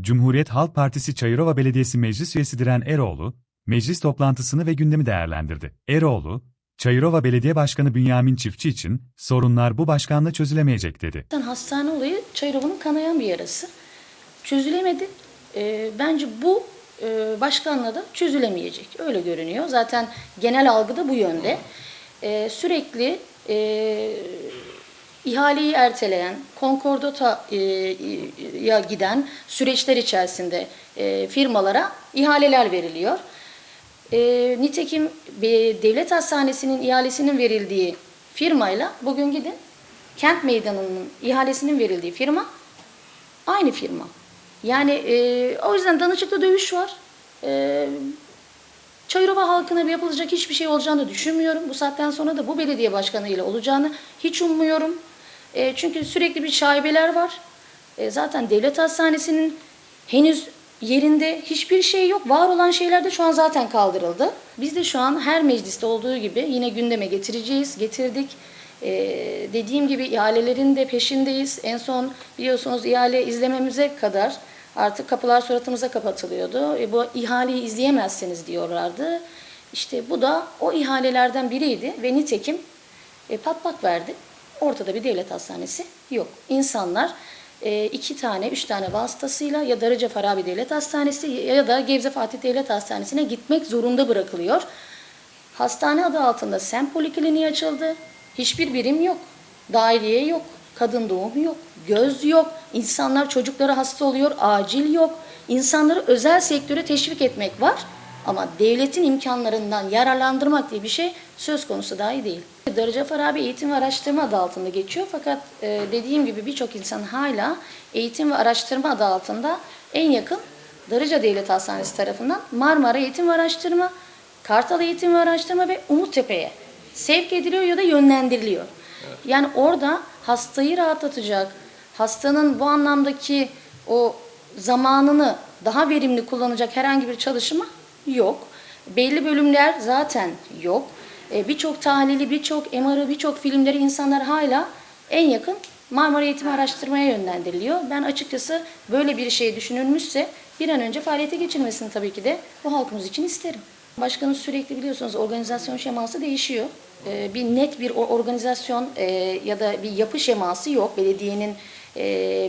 Cumhuriyet Halk Partisi Çayırova Belediyesi Meclis Üyesi Diren Eroğlu, meclis toplantısını ve gündemi değerlendirdi. Eroğlu, Çayırova Belediye Başkanı Bünyamin Çiftçi için sorunlar bu başkanla çözülemeyecek dedi. Hastane olayı Çayırova'nın kanayan bir yarası. Çözülemedi. Ee, bence bu e, başkanla da çözülemeyecek. Öyle görünüyor. Zaten genel algı da bu yönde. Ee, sürekli e, ihaleyi erteleyen, konkordotaya giden süreçler içerisinde e, firmalara ihaleler veriliyor. E, nitekim devlet hastanesinin ihalesinin verildiği firmayla bugün gidin kent meydanının ihalesinin verildiği firma aynı firma. Yani e, o yüzden danışıklı dövüş var. E, Çayırova halkına yapılacak hiçbir şey olacağını düşünmüyorum. Bu saatten sonra da bu belediye başkanı ile olacağını hiç ummuyorum. E, çünkü sürekli bir şaibeler var. E, zaten devlet hastanesinin henüz yerinde hiçbir şey yok. Var olan şeyler de şu an zaten kaldırıldı. Biz de şu an her mecliste olduğu gibi yine gündeme getireceğiz, getirdik. E, dediğim gibi ihalelerin de peşindeyiz. En son biliyorsunuz ihale izlememize kadar artık kapılar suratımıza kapatılıyordu. E, bu ihaleyi izleyemezsiniz diyorlardı. İşte bu da o ihalelerden biriydi ve nitekim e, patlak verdi. Ortada bir devlet hastanesi yok. İnsanlar e, iki tane, üç tane vasıtasıyla ya Darıca Farabi Devlet Hastanesi ya da Gebze Fatih Devlet Hastanesi'ne gitmek zorunda bırakılıyor. Hastane adı altında sem polikliniği açıldı. Hiçbir birim yok. Dahiliye yok. Kadın doğum yok. Göz yok. İnsanlar çocukları hasta oluyor. Acil yok. İnsanları özel sektöre teşvik etmek var. Ama devletin imkanlarından yararlandırmak diye bir şey söz konusu dahi değil. Darıca Farabi Eğitim ve Araştırma adı altında geçiyor. Fakat e, dediğim gibi birçok insan hala eğitim ve araştırma adı altında en yakın Darıca Devlet Hastanesi tarafından Marmara Eğitim ve Araştırma, Kartal Eğitim ve Araştırma ve Umuttepe'ye sevk ediliyor ya da yönlendiriliyor. Yani orada hastayı rahatlatacak, hastanın bu anlamdaki o zamanını daha verimli kullanacak herhangi bir çalışma yok. Belli bölümler zaten yok. E, birçok tahlili, birçok MR'ı, birçok filmleri insanlar hala en yakın Marmara Eğitim Araştırmaya yönlendiriliyor. Ben açıkçası böyle bir şey düşünülmüşse bir an önce faaliyete geçirmesini tabii ki de bu halkımız için isterim. Başkanın sürekli biliyorsunuz organizasyon şeması değişiyor. E, bir net bir organizasyon e, ya da bir yapı şeması yok. Belediyenin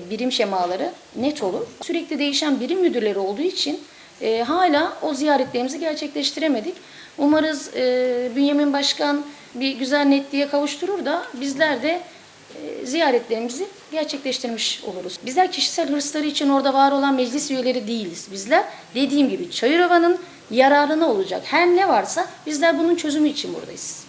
birim şemaları net olur. Sürekli değişen birim müdürleri olduğu için e, hala o ziyaretlerimizi gerçekleştiremedik. Umarız e, Bünyamin Başkan bir güzel netliğe kavuşturur da bizler de e, ziyaretlerimizi gerçekleştirmiş oluruz. Bizler kişisel hırsları için orada var olan meclis üyeleri değiliz. Bizler dediğim gibi Çayırova'nın yararına olacak her ne varsa bizler bunun çözümü için buradayız.